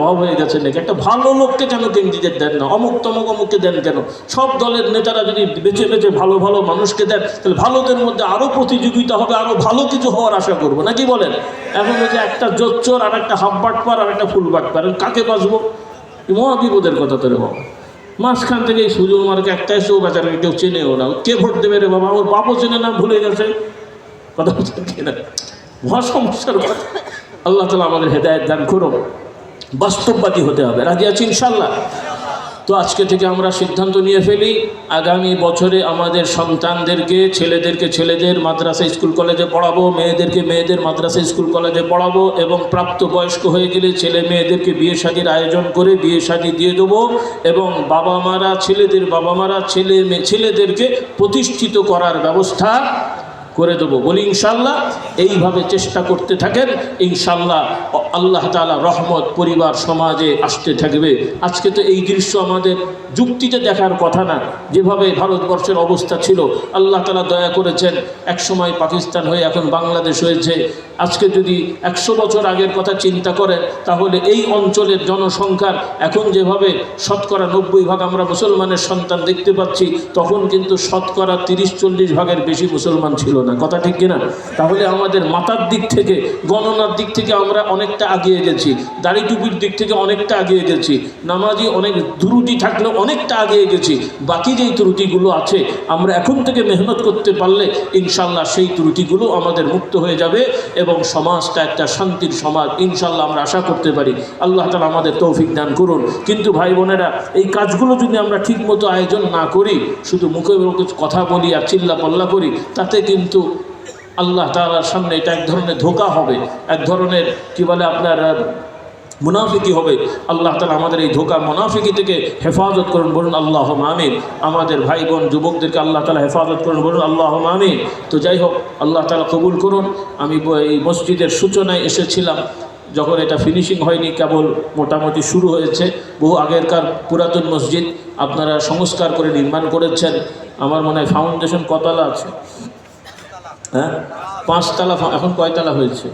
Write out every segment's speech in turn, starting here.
অভাব হয়ে গেছে নাকি? একটা ভালো লোককে কেন কেন্দ্রীদের দেন না, অমুক তমুক অমুককে দেন কেন? সব দলের নেতারা যদি বেছে বেছে ভালো ভালো মানুষকে দেন, তাহলে ভালোদের মধ্যে আরও প্রতিযোগিতা হবে আরও ভালো কিছু হওয়ার আশা করব। নাকি বলেন? এখন হচ্ছে একটা জোচ্চর আর একটা হাফ বাটপার আর একটা ফুল বাটপার কাকে বাঁচবো? মহা বিপদের কথা তো রে বাবা। মাঝখান থেকে এই সুযোগ মার্কে একটা এসেও বেচারাকে কেউ চেনেও না। কে ভোট দেবে রে বাবা? ওর বাপও চেনে না, ভুলে গেছে। কথা বলছেন কিনা? মহা সমস্যার কথা। আল্লাহ তালা আমাদের হেদায়ত দান করো বাস্তববাদী হতে হবে। রাজি আছি ইনশাল্লাহ? তো আজকে থেকে আমরা সিদ্ধান্ত নিয়ে ফেলি, আগামী বছরে আমাদের সন্তানদেরকে, ছেলেদেরকে, ছেলেদের মাদ্রাসা, স্কুল, কলেজে পড়াবো, মেয়েদেরকে, মেয়েদের মাদ্রাসা, স্কুল, কলেজে পড়াবো এবং প্রাপ্তবয়স্ক হয়ে গেলে ছেলে মেয়েদেরকে বিয়ে শাদির আয়োজন করে বিয়ে শাদি দিয়ে দেবো এবং বাবা মারা, ছেলেদের বাবা মারা, ছেলে মেয়ে, ছেলেদেরকে প্রতিষ্ঠিত করার ব্যবস্থা করে দেবো। বলি ইনশাল্লাহ এইভাবে চেষ্টা করতে থাকেন। ইনশাল্লাহ আল্লাহ তালা রহমত, পরিবার, সমাজে আসতে থাকবে। আজকে তো এই দৃশ্য আমাদের যুক্তিতে দেখার কথা না। যেভাবে ভারতবর্ষের অবস্থা ছিল, আল্লাহ তালা দয়া করেছেন, একসময় পাকিস্তান হয়ে এখন বাংলাদেশ হয়েছে। আজকে যদি একশো বছর আগের কথা চিন্তা করেন, তাহলে এই অঞ্চলের জনসংখ্যার এখন যেভাবে শতকরা নব্বই ভাগ আমরা মুসলমানের সন্তান দেখতে পাচ্ছি, তখন কিন্তু শতকরা তিরিশ চল্লিশ ভাগের বেশি মুসলমান ছিল না। কথা ঠিক কিনা? তাহলে আমাদের মাতার দিক থেকে, গণনার দিক থেকে আমরা অনেকটা আগিয়ে গেছি। দাড়ি টুপির দিক থেকে অনেকটা আগিয়ে গেছি। নামাজি অনেক ত্রুটি থাকলেও অনেকটা আগিয়ে গেছি। বাকি যেই ত্রুটিগুলো আছে, আমরা এখন থেকে মেহনত করতে পারলে ইনশাল্লাহ সেই ত্রুটিগুলো আমাদের মুক্ত হয়ে যাবে এবং সমাজটা একটা শান্তির সমাজ ইনশাল্লাহ আমরা আশা করতে পারি। আল্লাহ তালা আমাদের তৌফিক দান করুন। কিন্তু ভাই বোনেরা, এই কাজগুলো যদি আমরা ঠিকমতো আয়োজন না করি, শুধু মুখে মুখে কথা বলি আর চিল্লা পাল্লা করি, তাতে কিন্তু আল্লাহ তালার সামনে এটা এক ধরনের ধোকা হবে। এক ধরনের, কি বলে আপনার মুনাফিকি হবে। আল্লাহ তালা আমাদের এই ধোকা মুনাফিকি থেকে হেফাজত করুন বলুন আল্লাহ আমিন। আমাদের ভাই বোন যুবকদেরকে আল্লাহ তালা হেফাজত করুন বলুন আল্লাহ আমিন। তো যাই হোক, আল্লাহ তালা কবুল করুন। আমি এই মসজিদের সূচনায় এসেছিলাম, যখন এটা ফিনিশিং হয়নি, কেবল মোটামুটি শুরু হয়েছে। বহু আগেরকার পুরাতন মসজিদ আপনারা সংস্কার করে নির্মাণ করেছেন। আমার মনে হয় ফাউন্ডেশন কতলা আছে? হ্যাঁ? পাঁচতলা এখন কয়তলা হয়েছে?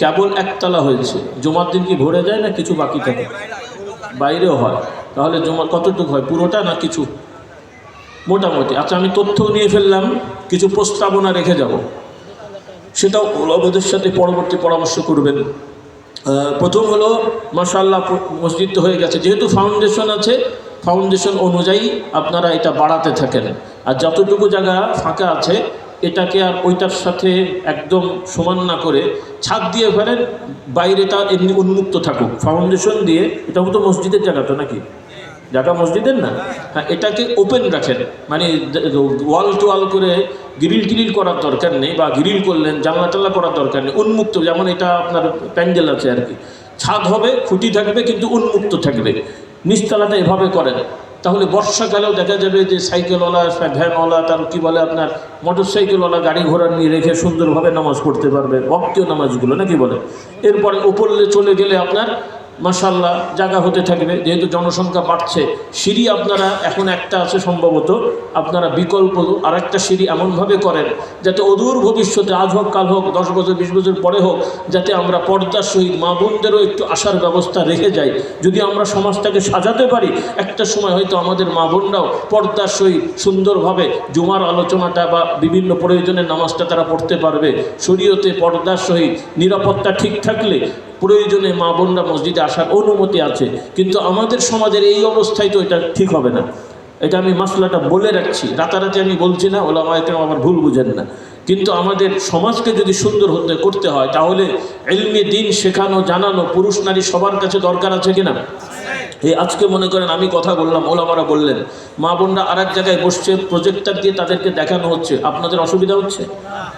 কেবল একতলা হয়েছে। জমার দিন কি ভরে যায় না কিছু বাকি থাকে? বাইরেও হয়। তাহলে জমার কতটুকু হয়? পুরোটা না কিছু? মোটামুটি। আচ্ছা আমি তথ্য নিয়ে ফেললাম, কিছু প্রস্তাবনা রেখে যাব। সেটাও ওলামাদের সাথে পরবর্তী পরামর্শ করবেন। প্রথম হলো মাসাল্লাহ মসজিদ হয়ে গেছে। যেহেতু ফাউন্ডেশন আছে ফাউন্ডেশন অনুযায়ী আপনারা এটা বাড়াতে থাকেন। আর যতটুকু জায়গা ফাঁকা আছে এটাকে আর ওইটার সাথে একদম সমান না করে ছাদ দিয়ে ফেলেন বাইরেটা এমনি উন্মুক্ত থাকুক। ফাউন্ডেশন দিয়ে এটা তো মসজিদের জায়গা তো নাকি? জায়গা মসজিদের না? হ্যাঁ এটাকে ওপেন রাখেন। মানে ওয়াল টু ওয়াল করে গ্রিল টিরিল করার দরকার নেই বা গ্রিল করলেন, জানলা টাল্লা করার দরকার নেই, উন্মুক্ত, যেমন এটা আপনার প্যান্ডেল আছে আর কি। ছাদ হবে, খুঁটি থাকবে, কিন্তু উন্মুক্ত থাকবে। নিচতলাটা এভাবে করেন। তাহলে বর্ষাকালেও দেখা যাবে যে সাইকেলওয়ালা, ভ্যানওয়ালা, তার কী বলে আপনার মোটর সাইকেলওয়ালা গাড়ি ঘোড়া নিয়ে রেখে সুন্দরভাবে নামাজ পড়তে পারবে ভক্তীয় নামাজগুলো, নাকি বলে? এরপরে উপরলে চলে গেলে আপনার মাসাল্লাহ জায়গা হতে থাকবে। যেহেতু জনসংখ্যা বাড়ছে, সিঁড়ি আপনারা এখন একটা আছে সম্ভবত, আপনারা বিকল্প আর একটা সিঁড়ি এমনভাবে করেন, যাতে অদূর ভবিষ্যতে আজ হোক, কাল হোক, দশ বছর, বিশ বছর পরে হোক, যাতে আমরা পর্দার সহিত মা বোনদেরও একটু আসার ব্যবস্থা রেখে যাই। যদি আমরা সমাজটাকে সাজাতে পারি, একটা সময় হয়তো আমাদের মা বোনরাও পর্দার সহিত সুন্দরভাবে জুমার আলোচনাটা বা বিভিন্ন প্রয়োজনের নামাজটা তারা পড়তে পারবে। শরীয়তে পর্দার সহিত নিরাপত্তা ঠিক থাকলে প্রয়োজনে মা বোনরা মসজিদে আসার অনুমতি আছে, কিন্তু আমাদের সমাজের এই অবস্থায় তো এটা ঠিক হবে না। এটা আমি মাসলাটা বলে রাখছি। রাতারাতি আমি বলছি না ওলা মায়কে আমার ভুল বুঝেন না। কিন্তু আমাদের সমাজকে যদি সুন্দর হতে, করতে হয়, তাহলে এলমি দিন শেখানো, জানানো, পুরুষ নারী সবার কাছে দরকার আছে কিনা? এই আজকে মনে করেন আমি কথা বললাম, ওলামারা বললেন, মা বোনরা আর এক জায়গায় বসছে প্রজেক্টার দিয়ে তাদেরকে দেখানো হচ্ছে। আপনাদের অসুবিধা হচ্ছে?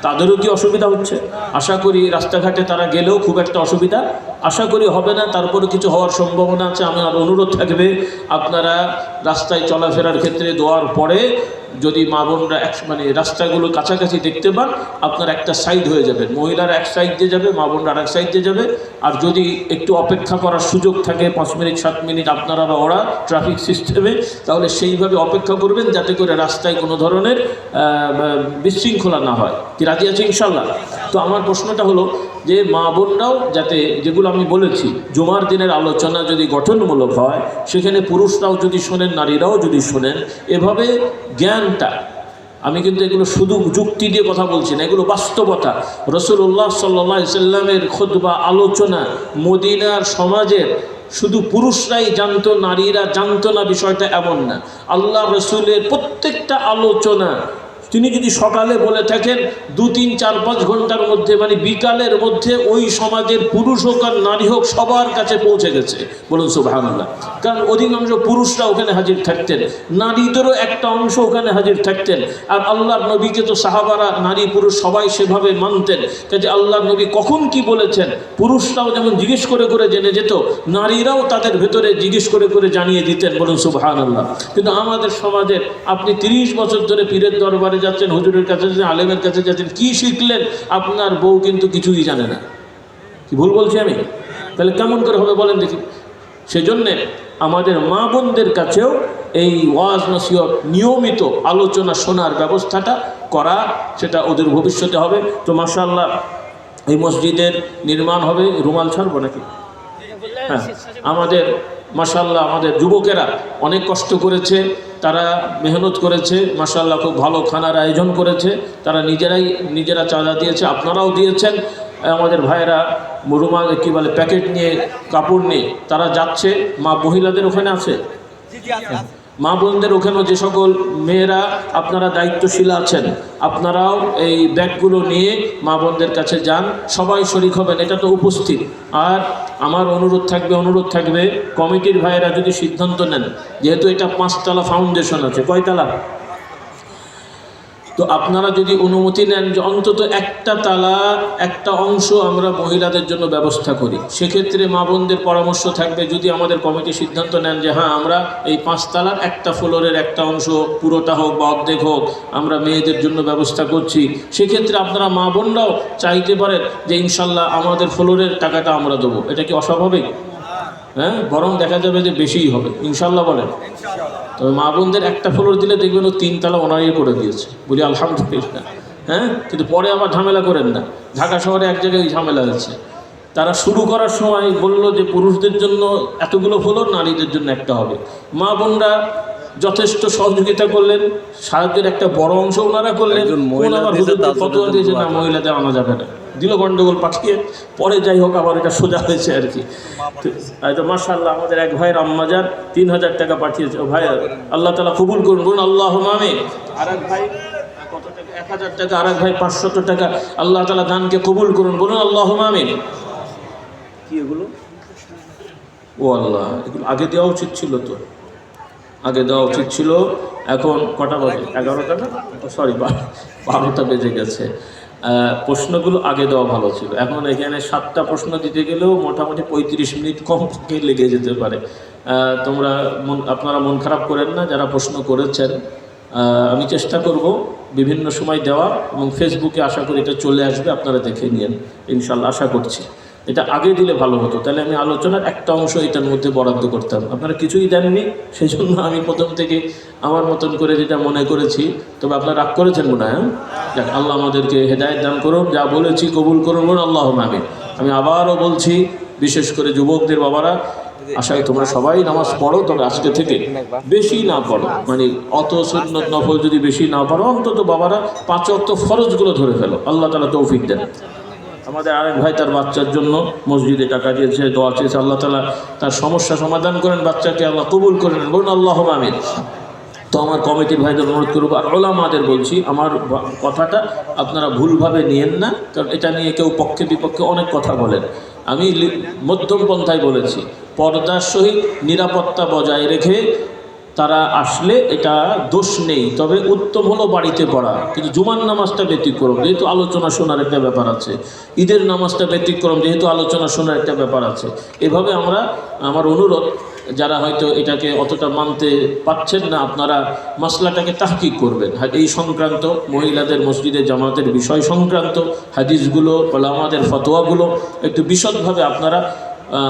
তাদেরও কি অসুবিধা হচ্ছে? আশা করি রাস্তাঘাটে তারা গেলেও খুব একটা অসুবিধা। আশা করি হবে না তারপরে কিছু হওয়ার সম্ভাবনা আছে আমার অনুরোধ থাকবে, আপনারা রাস্তায় চলাফেরার ক্ষেত্রে দোয়ার পরে যদি মা বোনরা এক মানে রাস্তাগুলো কাছাকাছি দেখতে পান, আপনার একটা সাইড হয়ে যাবে। মহিলারা এক সাইড দিয়ে যাবে, মা বোনরা আর এক সাইড দিয়ে যাবে। আর যদি একটু অপেক্ষা করার সুযোগ থাকে, পাঁচ মিনিট, সাত মিনিট আপনারা বা ওরা ট্রাফিক সিস্টেমে তাহলে সেইভাবে অপেক্ষা করবেন যাতে করে রাস্তায় কোনো ধরনের বিশৃঙ্খলা না হয়। কি রাজি আছে ইনশাল্লাহ তো আমার প্রশ্নটা হলো যে মা বোনরাও যাতে যেগুলো আমি বলেছি, জুমার দিনের আলোচনা যদি গঠনমূলক হয়, সেখানে পুরুষরাও যদি শোনেন, নারীরাও যদি শোনেন, এভাবে জ্ঞানটা, আমি কিন্তু এগুলো শুধু যুক্তি দিয়ে কথা বলছি না, এগুলো বাস্তবতা। রসুল্লাহ সাল্লা সাল্লামের খোদবা আলোচনা, মদিনার সমাজের, শুধু পুরুষরাই জানতো, নারীরা জানতো না বিষয়টা এমন না। আল্লাহ রসুলের প্রত্যেকটা আলোচনা তিনি যদি সকালে বলে থাকেন, দু, তিন, চার, পাঁচ ঘণ্টার মধ্যে মানে বিকালের মধ্যে ওই সমাজের পুরুষ হোক আর নারী হোক সবার কাছে পৌঁছে গেছে। বলুন সুবাহান্লাহ কারণ অধিকাংশ পুরুষরা ওখানে হাজির থাকতেন, নারীদেরও একটা অংশ ওখানে হাজির থাকতেন। আর আল্লাহর নবীকে তো সাহাবারা, নারী, পুরুষ সবাই সেভাবে মানতেন। কাজে আল্লাহর নবী কখন কি বলেছেন? পুরুষরাও যেমন জিজ্ঞেস করে করে জেনে যেত, নারীরাও তাদের ভেতরে জিজ্ঞেস করে করে জানিয়ে দিতেন। বলুন সুবাহান আল্লাহ কিন্তু আমাদের সমাজের আপনি তিরিশ বছর ধরে পীরের দরবারে যাচ্ছেন, হুজুরের কাছে যাচ্ছেন, আলেমের কাছে যাচ্ছেন, কি শিখলেন? আপনার বউ কিন্তু কিছুই জানে না। কি ভুল বলছি আমি? তাহলে কেমন করে হবে বলেন দেখি। সেজন্যে আমাদের মা বোনদের কাছেও এই ওয়াজ, নসিহত নিয়মিত আলোচনা শোনার ব্যবস্থাটা করা, সেটা ওদের ভবিষ্যতে হবে। তো মাসাল্লাহ এই মসজিদের নির্মাণ হবে। রুমাল ছাড়বো নাকি? হ্যাঁ আমাদের মাসাল্লাহ আমাদের যুবকেরা অনেক কষ্ট করেছে। তারা মেহনত করেছে মাসাল্লাহ খুব ভালো খানার আয়োজন করেছে, তারা নিজেরাই, নিজেরা চাঁদা দিয়েছে, আপনারাও দিয়েছেন। আমাদের ভাইয়েরা রুমাল কী বলে, প্যাকেট নিয়ে, কাপড় নিয়ে, তারা যাচ্ছে, মা মহিলাদের ওখানে আছে। মা বোনদের ওখানেও যে সকল মেয়েরা আপনারা দায়িত্বশীল আছেন, আপনারাও এই ব্যাগগুলো নিয়ে মা বোনদের কাছে যান, সবাই শরিক হবেন, এটা তো উপস্থিত। আর আমার অনুরোধ থাকবে অনুরোধ থাকবে, কমিটির ভাইয়েরা যদি সিদ্ধান্ত নেন, যেহেতু এটা পাঁচতলা ফাউন্ডেশন আছে, কয়তলা? তো আপনারা যদি অনুমতি নেন যে অন্তত একটা তালা, একটা অংশ আমরা মহিলাদের জন্য ব্যবস্থা করি। সেক্ষেত্রে মা বোনদের পরামর্শ থাকবে যদি আমাদের কমিটি সিদ্ধান্ত নেন যে হ্যাঁ আমরা এই পাঁচতলার একটা ফ্লোরের একটা অংশ পুরোটা হোক বা অর্ধেক হোক, আমরা মেয়েদের জন্য ব্যবস্থা করছি। সেক্ষেত্রে আপনারা মা বোনরাও চাইতে পারেন যে ইনশাল্লাহ আমাদের ফ্লোরের টাকাটা আমরা দেবো। এটা কি অস্বাভাবিক? হ্যাঁ বরং দেখা যাবে যে বেশিই হবে। ইনশাল্লাহ বলেন। তবে মা বোনদের একটা ফ্লোর দিলে দেখবেন ও তিনতলা ওনারই করে দিয়েছে। বলি আলহামদুলিল্লাহ। হ্যাঁ? কিন্তু পরে আবার ঝামেলা করেন না। ঢাকা শহরে এক জায়গায় ঝামেলা হয়েছে তারা শুরু করার সময় বলল যে পুরুষদের জন্য এতগুলো ফ্লোর নারীদের জন্য একটা হবে। মা বোনরা যথেষ্ট সহযোগিতা করলেন। সাহায্যের একটা বড় অংশ ওনারা করলেন। মহিলা দিয়েছে না মহিলাদের আনা যাবে না। দিল গন্ডগোল পাঠিয়ে, পরে যাই হোক আবার এটা সোজা হয়েছে আর কি। তো মার্শাল্লাহ আমাদের এক ভাইয়ের আম্মাজার তিন হাজার টাকা পাঠিয়েছে। ভাই, আল্লাহ তালা কবুল করুন, বলুন আল্লাহ মামি আর এক ভাই, কত টাকা? এক হাজার টাকা আর এক ভাই, পাঁচশত টাকা। আল্লাহ তালা দানকে কবুল করুন, বলুন আল্লাহ মামি কি এগুলো? ও আল্লাহ, এগুলো আগে দেওয়া উচিত ছিল তো। আগে দেওয়া উচিত ছিল, এখন কটা বাজে? এগারোটা না? সরি, বারোটা বেজে গেছে। প্রশ্নগুলো আগে দেওয়া ভালো ছিল। এখন এখানে সাতটা প্রশ্ন দিতে গেলেও মোটামুটি পঁয়ত্রিশ মিনিট কম লেগে যেতে পারে। তোমরা মন, আপনারা মন খারাপ করেন না, যারা প্রশ্ন করেছেন। আমি চেষ্টা করব বিভিন্ন সময় দেওয়া এবং ফেসবুকে আশা করি এটা চলে আসবে, আপনারা দেখে নিন ইনশাল্লাহ আশা করছি। এটা আগে দিলে ভালো হতো। তাহলে আমি আলোচনার একটা অংশ এটার মধ্যে বরাদ্দ করতাম। আপনারা কিছুই দেননি সেই জন্য আমি প্রথম থেকে আমার মতন করে যেটা মনে করেছি। তবে আপনারা রাগ করেছেন মনে হ্যাঁ? যাক, আল্লাহ আমাদেরকে হেদায়ত দান করুন যা বলেছি কবুল করুন বলুন আল্লাহ আমি আমি আবারও বলছি, বিশেষ করে যুবকদের বাবারা, আশা করি তোমরা সবাই নামাজ পড়ো, তবে আজকে থেকে বেশি না পড়ো। মানে অত সুন্নত নফল যদি বেশি না পড়ো অন্তত বাবারা পাঁচ অক্ত ফরজগুলো ধরে ফেলো। আল্লাহ তালা তৌফিক দেন। আমাদের আরেক ভাই তার বাচ্চার জন্য মসজিদে টাকা দিয়েছে, দোয়া চেয়েছে, আল্লাহ তালা তার সমস্যা সমাধান করেন, বাচ্চাকে আল্লাহ কবুল করেন বলুন আল্লাহ আমিন। তো আমার কমিটির ভাইদের অনুরোধ করব, আর ওলামাদের বলছি, আমার কথাটা আপনারা ভুলভাবে নিয়েন না, কারণ এটা নিয়ে কেউ পক্ষে বিপক্ষে অনেক কথা বলেন। আমি মধ্যম পন্থায় বলেছি, পর্দার সহিত নিরাপত্তা বজায় রেখে তারা আসলে এটা দোষ নেই, তবে উত্তম হলো বাড়িতে পড়া। কিন্তু জুমার নামাজটা ব্যতিক্রম, যেহেতু আলোচনা শোনার একটা ব্যাপার আছে, ঈদের নামাজটা ব্যতিক্রম, যেহেতু আলোচনা শোনার একটা ব্যাপার আছে। এভাবে আমরা, আমার অনুরোধ যারা হয়তো এটাকে অতটা মানতে পারছেন না, আপনারা মশলাটাকে তাহকিক করবেন। এই সংক্রান্ত মহিলাদের মসজিদে জামাতের বিষয় সংক্রান্ত হাদিসগুলো আমাদের ফতোয়াগুলো একটু বিশদভাবে আপনারা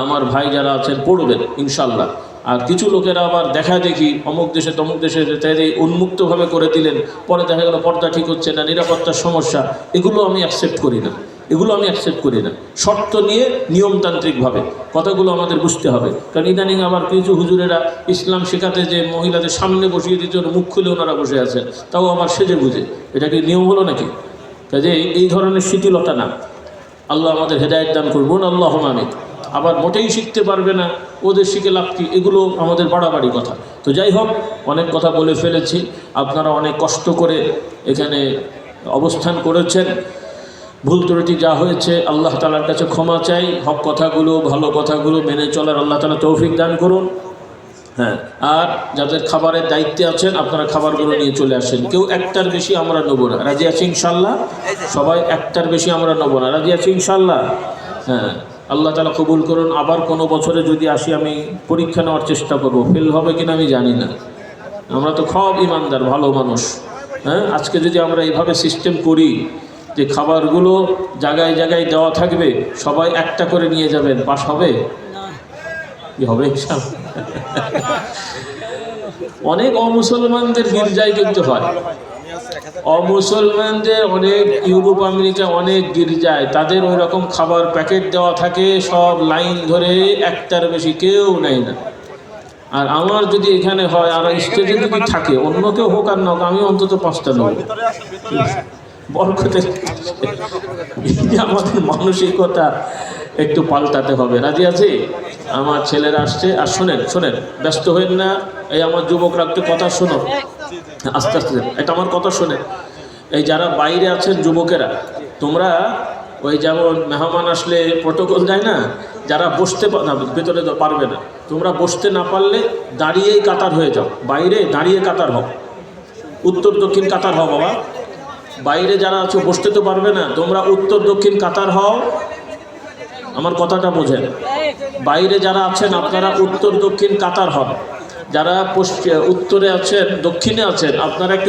আমার ভাই যারা আছেন পড়বেন ইনশাল্লাহ আর কিছু লোকেরা আবার দেখা দেখি, অমুক দেশে তমুক দেশে তাই উন্মুক্তভাবে করে দিলেন, পরে দেখা গেল পর্দা ঠিক হচ্ছে না, নিরাপত্তার সমস্যা, এগুলো আমি অ্যাকসেপ্ট করি না। এগুলো আমি অ্যাকসেপ্ট করি না। শর্ত নিয়ে নিয়মতান্ত্রিকভাবে কথাগুলো আমাদের বুঝতে হবে। কারণ ইদানিং আবার কিছু হুজুরেরা ইসলাম শেখাতে যে মহিলাদের সামনে বসিয়ে ওরা মুখ খুলে ওনারা বসে আছেন, তাও আমার সেজে বুঝে এটা কি নিয়ম হলো নাকি? কাজে এই ধরনের শিথিলতা না। আল্লাহ আমাদের হেদায়ত দান করবুন আল্লাহ আমি আবার মোটেই শিখতে পারবে না, ওদের শিখে লাভ কি? এগুলো আমাদের বাড়াবাড়ি কথা। তো যাই হোক, অনেক কথা বলে ফেলেছি। আপনারা অনেক কষ্ট করে এখানে অবস্থান করেছেন। ভুল ত্রুটি যা হয়েছে, আল্লাহ তালার কাছে ক্ষমা চাই। হক কথাগুলো, ভালো কথাগুলো মেনে চলার আল্লাহ তালা তৌফিক দান করুন। হ্যাঁ আর যাদের খাবারের দায়িত্বে আছেন, আপনারা খাবারগুলো নিয়ে চলে আসেন। কেউ একটার বেশি আমরা নেব না। রাজি আছি ইনশাল্লাহ সবাই একটার বেশি আমরা নেব না। রাজি আছি ইনশাল্লাহ হ্যাঁ আল্লাহ তালা কবুল করুন। আবার কোনো বছরে যদি আসি, আমি পরীক্ষা নেওয়ার চেষ্টা করব। ফেল হবে কিনা আমি জানি না। আমরা তো খুব ইমানদার, ভালো মানুষ। হ্যাঁ আজকে যদি আমরা এইভাবে সিস্টেম করি যে খাবারগুলো জায়গায় জায়গায় দেওয়া থাকবে, সবাই একটা করে নিয়ে যাবেন পাশ হবে? কি হবে? অনেক অমুসলমানদের গির্জায় কিন্তু হয়। অমুসলমানদের অনেক ইউরোপ, আমেরিকা অনেক গির্জায়, তাদের ওই রকম খাবার প্যাকেট দেওয়া থাকে, সব লাইন ধরে একটার বেশি কেউ নেয় না। আর আমার যদি এখানে হয়, আর স্টেজে যদি থাকে, অন্য কেউ হোক আর না হোক, আমি অন্তত পাঁচটা নেব। বরকতের আমাদের মানসিকতা একটু পাল্টাতে হবে। রাজি আছে? আমার ছেলেরা আসছে। আর শোনেন শোনেন, ব্যস্ত হইন না। এই আমার যুবকরা একটু কথা শোনো। আস্তে আস্তে এটা আমার কথা শোনেন। এই যারা বাইরে আছেন যুবকেরা, তোমরা ওই যেমন মেহমান আসলে প্রোটোকল যায় না, যারা বসতে ভেতরে পারবে না। তোমরা বসতে না পারলে দাঁড়িয়েই কাতার হয়ে যাও। বাইরে দাঁড়িয়ে কাতার হও। উত্তর দক্ষিণ কাতার হও বাবা। বাইরে যারা আছো, বসতে তো পারবে না। তোমরা উত্তর দক্ষিণ কাতার হও। আমার কথাটা বোঝেন। বাইরে যারা আছেন, আপনারা উত্তর দক্ষিণ কাতার হন। যারা উত্তরে আছেন, দক্ষিণে আছেন, আপনারা একটু